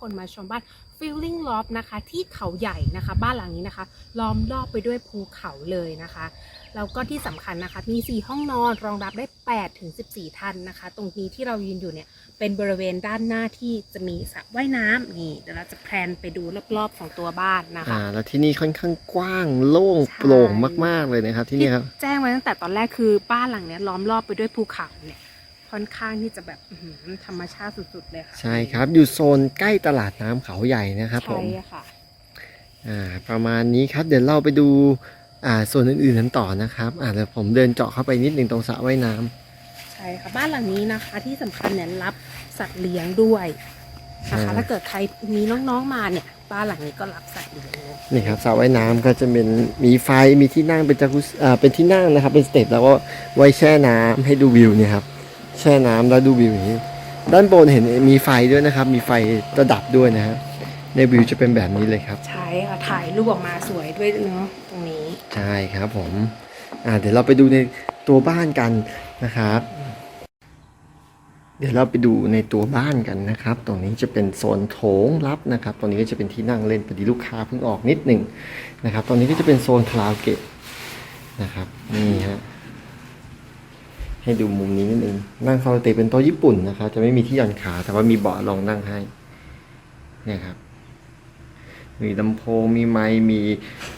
คนมาชมบ้าน Feeling Loft นะคะ ที่เขาใหญ่นะคะ บ้านหลังนี้นะคะ ล้อมรอบไปด้วยภูเขาเลยนะคะแล้วก็ที่สำคัญนะคะ มี 4 ห้องนอนรองรับได้8ถึง14 ท่านนะคะ ตรงนี้ที่เรายืนอยู่เนี่ย เป็นบริเวณด้านหน้าที่จะมีสระว่ายน้ำนี่เดี๋ยวเราจะแพลนไปดูรอบๆของตัวบ้านนะคะอ่าแล้วที่นี่ค่อนข้างกว้างโล่งใช่โปร่งมากๆเลยนะครับที่นี่ครับแจ้งไว้ตั้งแต่ตอนแรกคือบ้านหลังเนี้ยล้อมรอบไปด้วยภูเขาเนี่ย ค่อนข้างที่จะแบบอื้อหือธรรมชาติสุดๆเลยค่ะใช่ครับ อยู่โซนใกล้ตลาดน้ำเขาใหญ่นะครับผมใช่ค่ะอ่าประมาณนี้ครับ เดี๋ยวเราไปดูอ่าส่วนอื่นๆกันต่อนะครับอ่าเดี๋ยวผมเดินเจาะเข้าไปนิดหนึ่งตรงสระว่ายน้ำใช่ค่ะบ้านหลังนี้นะคะ ที่สำคัญเนี่ยรับสัตว์เลี้ยงด้วยนะคะอ่าถ้าเกิดใครมีน้องๆมาเนี่ย บ้านหลังนี้ก็รับสัตว์เลี้ยงเลย นี่ครับสระว่ายน้ำก็จะเป็นมีไฟมีที่นั่งเป็นจากุซอ่าเป็นที่นั่งนะครับ เป็นสเตปแล้วก็ไว้แช่น้ำให้ดูวิวเนี่ยครับ แช่น้ำแล้วดูวิวอย่างนี้ ด้านบนเห็นมีไฟด้วยนะครับ มีไฟระดับด้วยนะครับในวิวจะเป็นแบบนี้เลยครับ ใช่ค่ะถ่ายรูปออกมาสวยด้วยเนาะตรงนี้ ใช่ครับผมอ่าเดี๋ยวเราไปดูในตัวบ้านกันนะครับ เดี๋ยวเราไปดูในตัวบ้านกันนะครับ ตรงนี้จะเป็นโซนโถงลับนะครับ ตรงนี้ก็จะเป็นที่นั่งเล่นพอดีลูกค้าเพิ่งออกนิดหนึ่งนะครับ ตรงนี้ก็จะเป็นโซนคาราโอเกะนะครับ นี่ฮะ ให้ดูมุมนี้นิดนึงนั่งคาราเกะเป็นโต๊ะญี่ปุ่นนะครับ จะไม่มีที่หย่อนขา แต่ว่ามีเบาะรองนั่งให้ เนี่ยครับ มีลำโพง มีไมค์ มี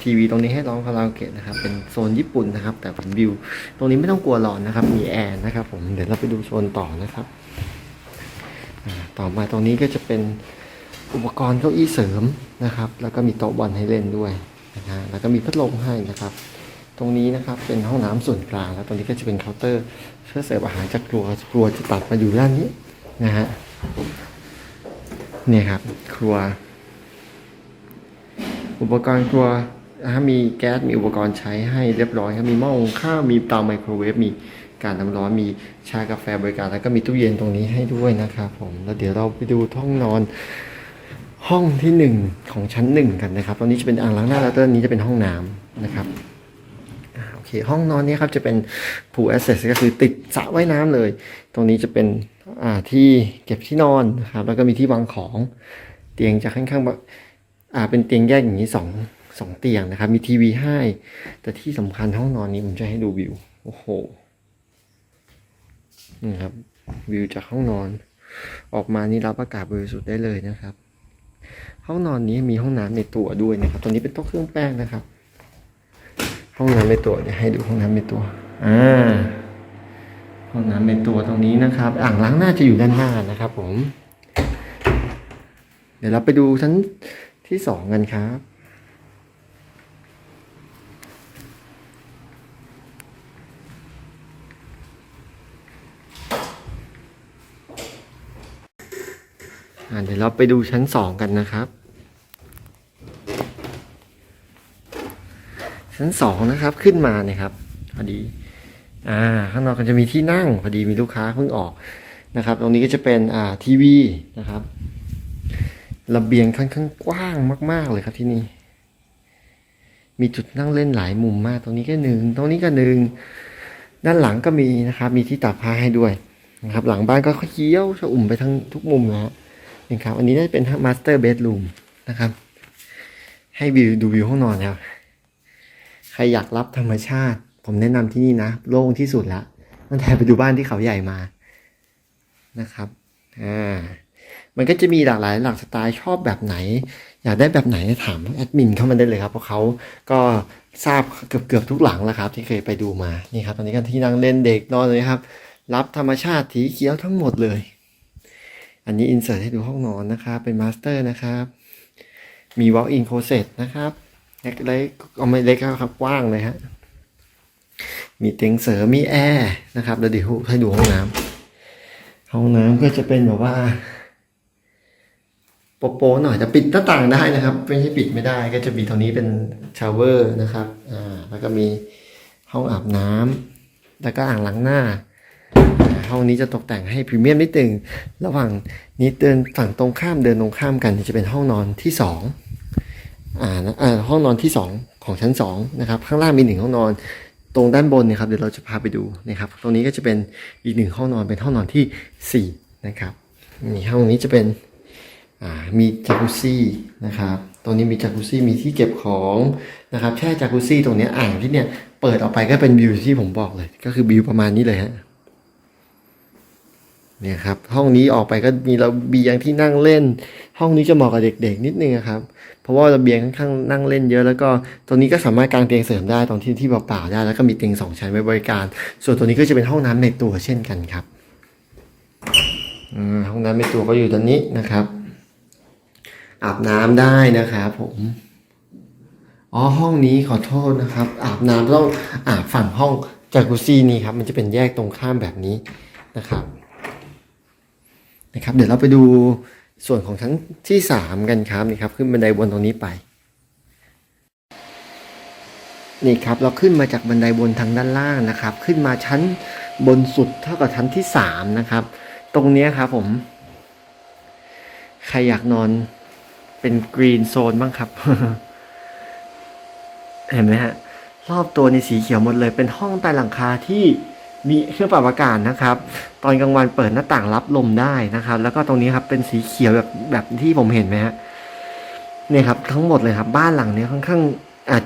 ทีวีตรงนี้ให้ร้องคาราโอเกะนะครับ เป็นโซนญี่ปุ่นนะครับ แต่เป็นวิว ตรงนี้ไม่ต้องกลัวร้อนนะครับ มีแอร์นะครับ ผม เดี๋ยวเราไปดูโซนต่อนะครับ ต่อมาตรงนี้ก็จะเป็นอุปกรณ์เก้าอี้เสริมนะครับ แล้วก็มีโต๊ะบอลให้เล่นด้วยนะฮะแล้วก็มีพัดลมให้นะครับ รงนี้นะครับเป็นห้องน้ำส่วนกลางแล้วตรงนี้ก็จะเป็นเคาน์เตอร์เพื่อเสิร์ฟอาหารจากครัวครัวจะตัดมาอยู่ด้านนี้นะฮะเนี่ยครับ ครัว อุปกรณ์ครัวนะฮะมีแก๊สมีอุปกรณ์ใช้ให้เรียบร้อยครับมีหม้อหุงข้าวมีเตาไมโครเวฟมีการน้ำร้อนมีชากาแฟบริการแล้วก็มีตู้เย็นตรงนี้ให้ด้วยนะครับผมแล้วเดี๋ยวเราไปดูห้องนอนห้องที่หนึ่งของชั้นหนึ่งกันนะครับตรงนี้จะเป็นอ่างล้างหน้าแล้วตรงนี้จะเป็นห้องน้ำนะครับ ห้องนอนนี้ครับจะเป็น pool access ก็คือติดสระว่ายน้ำเลย ตรงนี้จะเป็นอ่าที่เก็บที่นอนนะครับแล้วก็มีที่วางของเตียงจะค่อนข้างแบบอ่าเป็นเตียงแยกอย่างนี้สองสองเตียงนะครับ มีทีวีให้ แต่ที่สำคัญห้องนอนนี้ผมจะให้ดูวิวโอ้โหนี่ครับวิวจากห้องนอน ออกมานี่รับอากาศบริสุทธิ์ได้เลยนะครับ ห้องนอนนี้มีห้องน้ำในตัวด้วยนะครับ ตรงนี้เป็นโต๊ะเครื่องแป้งนะครับ ห้องน้ำในตัวเดี๋ยวให้ดูห้องน้ำในตัวอ่าห้องน้ำในตัวตรงนี้นะครับ อ่างล้างหน้าจะอยู่ด้านหน้านะครับ ผม เดี๋ยวเราไปดูชั้นที่สองกันครับอ่าเดี๋ยวเราไปดูชั้นสองกันนะครับ ชั้นสองนะครับขึ้นมาเนี่ยครับพอดีอ่าข้างนอกก็จะมีที่นั่งพอดีมีลูกค้าเพิ่งออกนะครับ ตรงนี้ก็จะเป็นอ่าทีวีนะครับระเบียงค่อนข้างกว้างมาก ๆ เลยครับที่นี่ มีจุดนั่งเล่นหลายมุมมาก ตรงนี้ก็หนึ่ง ตรงนี้ก็หนึ่ง ด้านหลังก็มีนะครับ มีที่ตากผ้าให้ด้วยนะครับ หลังบ้านก็เคี้ยวชะอุ่มไปทั้งทุกมุมนะฮะนี่ครับ อันนี้น่าจะเป็นมาสเตอร์เบดรูมนะครับ ให้วิวดูวิวห้องนอนครับ ใครอยากรับธรรมชาติ ผมแนะนำที่นี่นะ โล่งที่สุดละตั้งแต่ไปดูบ้านที่เขาใหญ่มานะครับอ่ามันก็จะมีหลากหลายหลากสไตล์ชอบแบบไหน อยากได้แบบไหนถามแอดมินเข้ามาได้เลยครับ เพราะเขาก็ทราบเกือบเกือบทุกหลังแล้วครับ ที่เคยไปดูมานี่ครับ ตอนนี้ก็ที่นั่งเล่นเด็กนอนเลยครับ รับธรรมชาติสีเขียวทั้งหมดเลย อันนี้อินเสิร์ตให้ดูห้องนอนนะครับ เป็นมาสเตอร์นะครับ มี walk-in closet นะครับ เล็กๆเอาไม่เล็กครับกว้างเลยฮะ มีเตียงเสริมมีแอร์นะครับแล้วเดี๋ยวให้ดูห้องน้ำห้องน้ำก็จะเป็นแบบว่าโปโปๆหน่อยแต่ปิดหน้าต่างได้นะครับ ไม่ใช่ปิดไม่ได้ก็จะมีตรงนี้เป็นชาวเวอร์นะครับอ่าแล้วก็มีห้องอาบน้ำแล้วก็อ่างล้างหน้า ห้องนี้จะตกแต่งให้พรีเมียมนิดนึงระหว่างนี้เดินฝั่งตรงข้ามเดินตรงข้ามกันจะเป็นห้องนอนที่สอง ห้องนอนที่ 2 ของชั้น2นะครับข้างล่างมีหนึ่งห้องนอน ตรงด้านบนนี่ยครับเดี๋ยวเราจะพาไปดูนะครับ ตรงนี้ก็จะเป็นอีกหนึ่งห้องนอนเป็นห้องนอนที่4นะครับนี่ห้องนี้จะเป็นอ่ามีจากุซี่นะครับตรงนี้มีจากุซี่มีที่เก็บของนะครับแช่จากุซี่ตรงนี้อ่างที่เนี่ยเปิดออกไปก็เป็นวิวที่ผมบอกเลย ก็คือวิวประมาณนี้เลยฮะ เนี่ยครับห้องนี้ออกไปก็มีระเบียงที่นั่งเล่น ห้องนี้จะเหมาะกับเด็ก ๆ นิดนึงครับ เพราะว่าระเบียงค่อนข้างนั่งเล่นเยอะ แล้วก็ตรงนี้ก็สามารถกางเตียงเสริมได้ตรงที่ที่เปล่าๆได้ แล้วก็มีเตียงสองชั้นไว้บริการ ส่วนตัวนี้ก็จะเป็นห้องน้ำในตัวเช่นกันครับห้องน้ำในตัวก็อยู่ตรงนี้นะครับ อาบน้ำได้นะครับผมอ๋อห้องนี้ขอโทษนะครับ อาบน้ำต้องอาบฝั่งห้องจากุซี่นี่ครับ มันจะเป็นแยกตรงข้ามแบบนี้นะครับ นะครับเดี๋ยวเราไปดูส่วนของชั้นที่สามกันครับนี่ครับขึ้นบันไดบนตรงนี้ไปนี่ครับเราขึ้นมาจากบันไดบนทางด้านล่างนะครับ ขึ้นมาชั้นบนสุดเท่ากับชั้นที่สามนะครับ ตรงนี้ครับผม ใครอยากนอนเป็นกรีนโซนบ้างครับ เห็นไหมฮะรอบตัวในสีเขียวหมดเลยเป็นห้องใต้หลังคาที่ มีเครื่องปรับอากาศนะครับ ตอนกลางวันเปิดหน้าต่างรับลมได้นะครับ แล้วก็ตรงนี้ครับเป็นสีเขียวแบบแบบที่ผมเห็นไหมฮะเนี่ยครับทั้งหมดเลยครับ บ้านหลังนี้ค่อนข้าง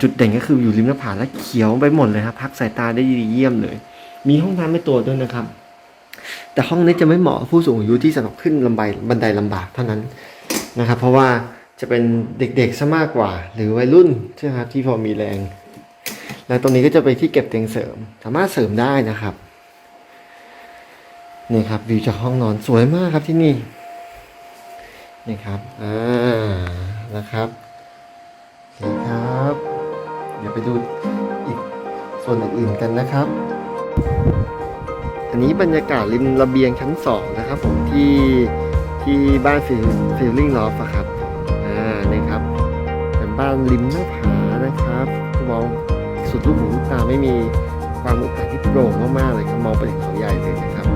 จุดเด่นก็คืออยู่ริมหน้าผาและเขียวไปหมดเลยครับพักสายตาได้ดีเยี่ยมเลย มีห้องน้ำในตัวด้วยนะครับ แต่ห้องนี้จะไม่เหมาะผู้สูงอายุที่สำหรับขึ้นลำไบบันไดลำบากเท่านั้นนะครับ เพราะว่าจะเป็นเด็กๆซะมากกว่า หรือวัยรุ่นใช่ไหมครับที่พอมีแรง แล้วตรงนี้ก็จะไปที่เก็บเตียงเสริม สามารถเสริมได้นะครับ นี่ครับวิวจากห้องนอนสวยมากครับที่นี่นี่ครับอ่านะครับโอเคครับ เดี๋ยวไปดูอีกส่วนอื่นๆกันนะครับ อันนี้บรรยากาศริมระเบียงชั้นสองนะครับผมที่ที่บ้านฟิลฟิลลิ่งลอฟครับอ่านี่ครับเป็นบ้านริมหน้าผานะครับมองสุดลูกหูลูกตาไม่มี ความอุกอัดที่โปร่งมากๆเลยครับมองไปถึงเขาใหญ่เลยนะครับ